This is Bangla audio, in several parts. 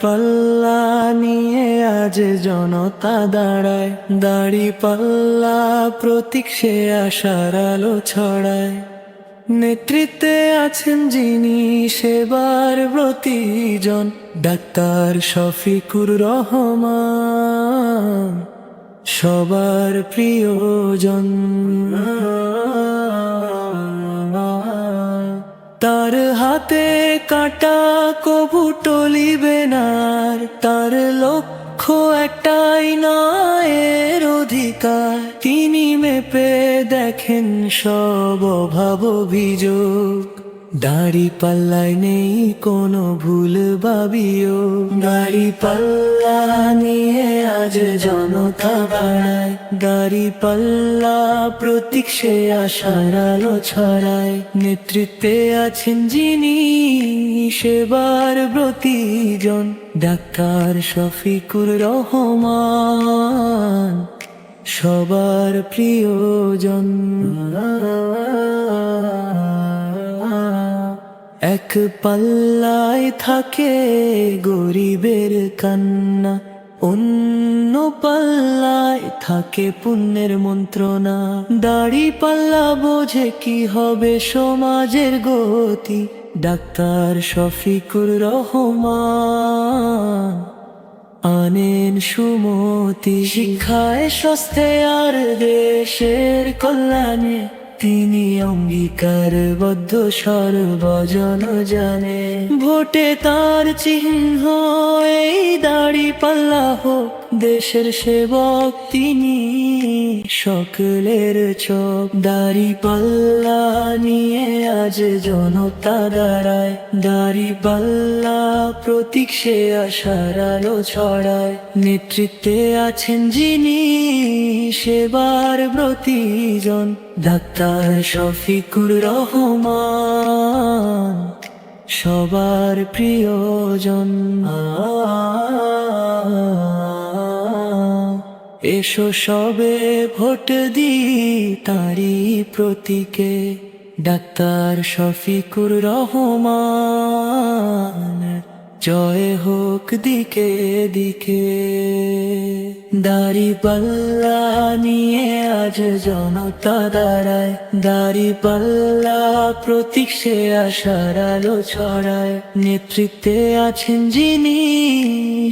পাল্লা নিয়ে আজ জনতা দাঁড়ায়। দাড়ি পাল্লা প্রতীক সে আশার আলো ছড়ায়। নেতৃত্বে আছেন যিনি সেবার প্রতিজন। ডাক্তার শফিকুর রহমান, সবার প্রিয়জন। হাতে কাটা কবু টলিবে নার, তার লক্ষ্য একটাই নায়ের অধিকার। তিনি মেপে দেখেন সব অভাব অভিযোগ। দাড়ি পাল্লায় নেই কোনো ভুল ভাবিও। দাড়ি পাল্লা নিয়ে আজ জনতা বাড়ায়। দাড়ি পাল্লা প্রতীক সে আশার আলো ছড়ায়। নেতৃত্বে আছেন যিনি সেবার ব্রতিজন ডাক্তার শফিকুর রহমান, সবার প্রিয়জন। এক পাল্লায় থাকে গরিবের কান্না, অন্য পাল্লায় থাকে পুণ্যের মন্ত্রণা। দাড়ি পাল্লা বোঝে কি হবে সমাজের গতি, ডাক্তার শফিকুর রহমান। আনেন সুমতি, শিক্ষায় স্বাস্থ্যে আর দেশের কল্যাণে তিনি অঙ্গীকারবদ্ধ সর্বজন জানে। ভোটে তার চিহ্ন পাল্লা হোক, দেশের সেবক তিনি। সকলের চোখ দাড়ি পাল্লা নিয়ে আজ জনতা দাঁড়ায়। দাড়ি পাল্লা প্রতীক সে আশার আলো ছড়ায়। নেতৃত্বে আছেন যিনি, সেবার ব্রতিজন ডাক্তার শফিকুর রহমান, সবার প্রিয়জন। এসো সবে ভোট দি তারি প্রতীকে ডাক্তার শফিকুর রহমান। জয় হোক দিকে দিকে দাড়ি পাল্লা নিয়ে আজ জনতা দাঁড়ায় দাড়ি পাল্লা প্রতীক সে আশার আলো ছড়ায়। নেতৃত্বে আছেন যিনি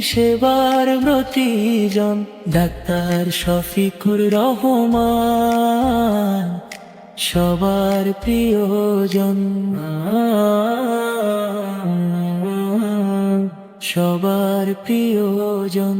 সেবার ব্রতিজন ডাক্তার শফিকুর রহমান, সবার প্রিয়জন। সবার প্রিয়জন।